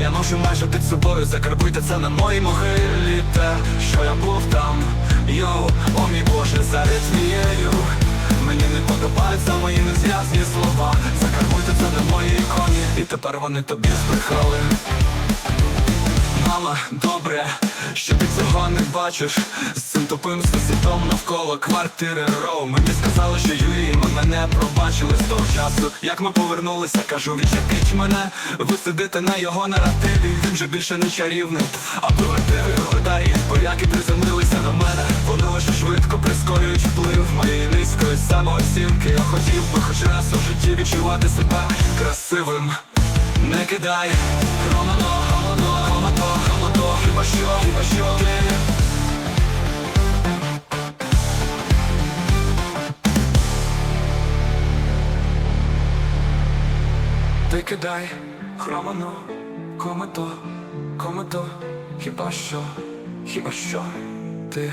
Я ношу майже під собою, закарбуйте це на моїй могилі Те, що я був там, йоу, о мій Боже, за ритмією Мені не подобаються мої незв'язні слова. Закарбуйте це на моїй іконі І тепер вони тобі збрехали. Мама, добре, що ти цього не бачиш. З цим тупим сусідом навколо квартири роу. Мені сказали, що Юрій ми мене пробачили з того часу. Як ми повернулися, кажу, відчепіть мене. Ви сидите на його наративі, він вже більше не чарівний А квартири гортарі, поляки приземлилися на мене. Вони лише швидко прискорюють вплив моєї низької самооцінки. Я хотів би хоч раз у житті відчувати себе красивим. Не кидай Романо, Ти кидай хромано, комето, комето Хіба що, хіба що ти